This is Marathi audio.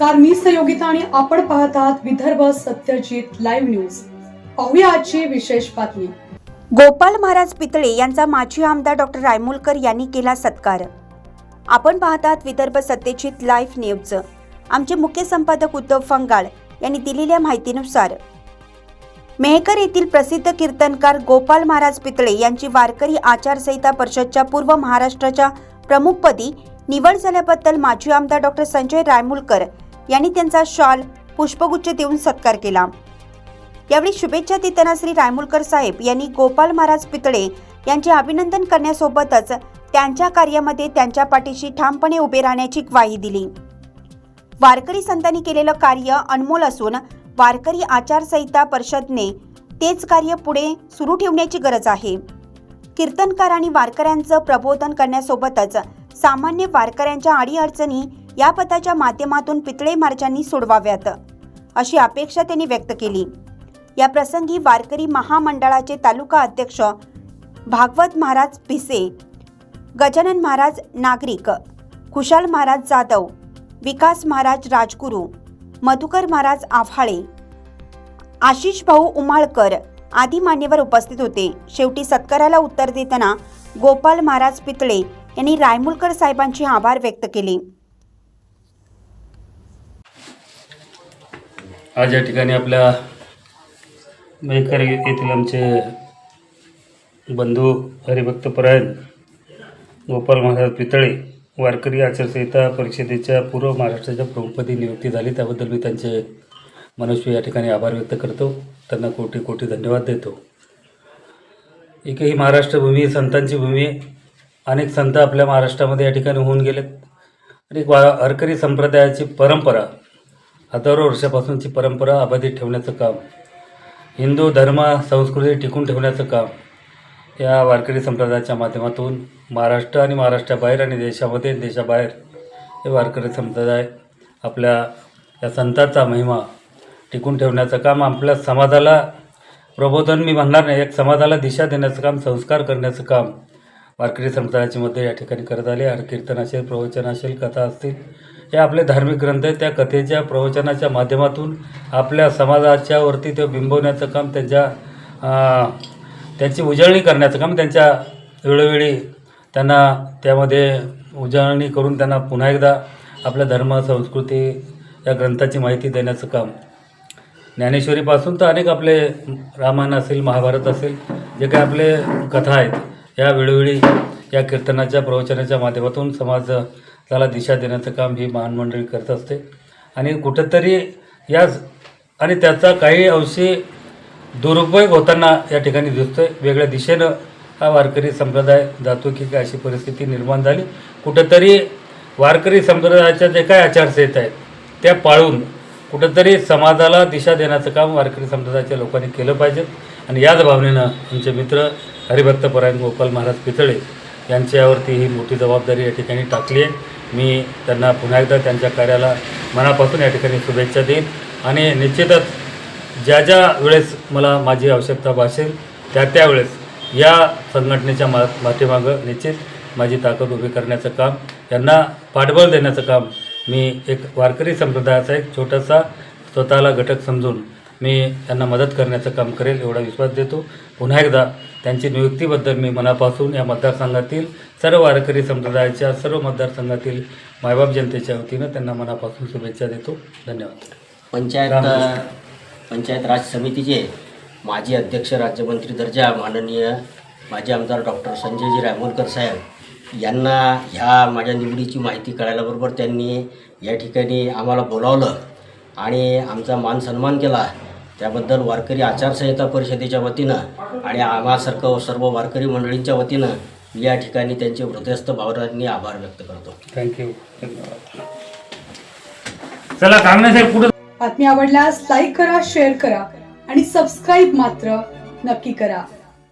नमस्कार मी सहयोगिता आणि आपण पाहत आहात विदर्भ सत्यजित लाईव्ह न्यूज. पाहूया आजची विशेष बातमी. गोपाल महाराज पितळे यांचा माजी आमदार डॉक्टर रायमोलकर यांनी केला सत्कार. आपण पाहतात विदर्भ सत्यजित लाईव्ह न्यूज आमचे मुख्य संपादक उद्धव फंगाळ यांनी दिलेल्या माहितीनुसार मेहकर येथील प्रसिद्ध कीर्तनकार गोपाल महाराज पितळे यांची वारकरी आचारसंहिता परिषदच्या पूर्व महाराष्ट्राच्या प्रमुखपदी निवड झाल्याबद्दल माजी आमदार डॉक्टर संजय रायमुलकर यांनी त्यांचा शॉल पुष्पगुच्छ देऊन सत्कार केला. यावेळी शुभेच्छा देताना श्री रायमुलकर साहेब यांनी गोपाल महाराज पितळे यांचे अभिनंदन करण्यासोबतच त्यांच्या कार्यामध्ये त्यांच्या पाठीशी ठामपणे उभे राहण्याची ग्वाही दिली. वारकरी संतांनी केलेलं कार्य अनमोल असून वारकरी आचारसंहिता परिषदने तेच कार्य पुढे सुरू ठेवण्याची गरज आहे. कीर्तनकार आणि वारकऱ्यांचं प्रबोधन करण्यासोबतच सामान्य वारकऱ्यांच्या अडीअडचणी या पथाच्या माध्यमातून पितळे मार्चांनी सोडवाव्यात अशी अपेक्षा त्यांनी व्यक्त केली. या प्रसंगी वारकरी महामंडळाचे तालुका अध्यक्ष भागवत महाराज भिसे गजानन महाराज नागरिक खुशाल महाराज जाधव विकास महाराज राजगुरू मधुकर महाराज आव्हाळे आशिष भाऊ उमाळकर आदी मान्यवर उपस्थित होते. शेवटी सत्काराला उत्तर देताना गोपाल महाराज पितळे यांनी रायमुलकर साहेबांचे आभार व्यक्त केले. आज या ठिकाणी आपल्या मेकर येथील आमचे बंधू हरिभक्त परायण गोपाल महाराज पितळे वारकरी आचारसंहिता परिषदेच्या पूर्व महाराष्ट्राच्या प्रमुखपदी नियुक्ती झाली. त्याबद्दल मी त्यांचे मनस्वी या ठिकाणी आभार व्यक्त करतो. त्यांना कोटी कोटी धन्यवाद देतो. एकही महाराष्ट्र भूमी संतांची भूमी आहे अनेक संत आपल्या महाराष्ट्रामध्ये या ठिकाणी होऊन गेलेत. आणि वा वारकरी संप्रदायाची परंपरा हजारो वर्षापासूनची परंपरा अबाधित ठेवण्याचं काम हिंदू धर्म संस्कृती टिकून ठेवण्याचं काम या वारकरी संप्रदायाच्या माध्यमातून महाराष्ट्र आणि महाराष्ट्राबाहेर आणि देशामध्ये देशाबाहेर हे वारकरी संप्रदाय आपल्या या संतांचा महिमा टिकून ठेवण्याचं काम आपल्या समाजाला प्रबोधन मी म्हणणार नाही एक समाजाला दिशा देण्याचं काम संस्कार करण्याचं काम वारकरी संप्रदायाचे मध्ये या ठिकाणी करत आले. आणि कीर्तन असेल प्रवचन असेल कथा असतील. हे आपले धार्मिक ग्रंथ आहेत. त्या कथेच्या प्रवचनाच्या माध्यमातून आपल्या समाजाच्यावरती ते बिंबवण्याचं काम त्यांच्या त्यांची उजळणी करण्याचं काम त्यांच्या वेळोवेळी त्यांना त्यामध्ये उजळणी करून त्यांना पुन्हा एकदा आपल्या धर्म संस्कृती या ग्रंथाची माहिती देण्याचं काम. ज्ञानेश्वरीपासून तर अनेक आपले रामायण असेल महाभारत असेल जे काही आपले कथा आहेत. या वेळोवेळी या कीर्तनाच्या प्रवचनाच्या माध्यमातून समाजाला दिशा देण्याचं काम ही महान मंडळी करत असते. आणि कुठंतरी या आणि त्याचा काही अंशी दुरुपयोग होताना या ठिकाणी दिसतोय. वेगळ्या दिशेनं हा वारकरी संप्रदाय जातो की काय अशी परिस्थिती निर्माण झाली. कुठंतरी वारकरी संप्रदायाच्या जे काय आचारसंहिता आहेत त्या पाळून कुठंतरी समाजाला दिशा देण्याचं काम वारकरी संप्रदायाच्या लोकांनी केलं पाहिजे. आणि याच भावनेनं आमचे मित्र हरिभक्तपरायण गोपाल महाराज पितळे यांच्यावरती ही मोठी जबाबदारी या ठिकाणी टाकली आहे. मी त्यांना पुन्हा एकदा त्यांच्या कार्याला मनापासून या ठिकाणी शुभेच्छा देईन. आणि निश्चितच ज्या ज्या वेळेस मला माझी आवश्यकता भासेल त्या त्यावेळेस या संघटनेच्या मा पाठीमागं निश्चित माझी ताकद उभी करण्याचं काम यांना पाठबळ देण्याचं काम मी एक वारकरी संप्रदायाचा एक छोटासा स्वतःला घटक समजून मी त्यांना मदत करण्याचं काम करेल एवढा विश्वास देतो. पुन्हा एकदा त्यांची नियुक्तीबद्दल मी मनापासून या मतदारसंघातील सर्व वारकरी संप्रदायाच्या सर्व मतदारसंघातील मायबाप जनतेच्या वतीनं त्यांना मनापासून शुभेच्छा देतो. धन्यवाद. पंचायत. पंचायत राज समितीचे माजी अध्यक्ष राज्यमंत्री दर्जा माननीय माजी आमदार डॉक्टर संजयजी रायमोलकर साहेब यांना ह्या माझ्या निवडीची माहिती कळाल्याबरोबर त्यांनी या ठिकाणी आम्हाला बोलावलं आणि आमचा मान सन्मान केला. त्याबद्दल वारकरी आचारसंहिता परिषदेच्या वतीनं आणि आम्हासारखं सर्व वारकरी मंडळींच्या वतीनं मी या ठिकाणी त्यांचे हृदयस्थ भावनांनी आभार व्यक्त करतो. थँक्यू. धन्यवाद. चला साहेब कुठं बातमी आवडल्यास लाईक करा शेअर करा आणि सबस्क्राईब मात्र नक्की करा.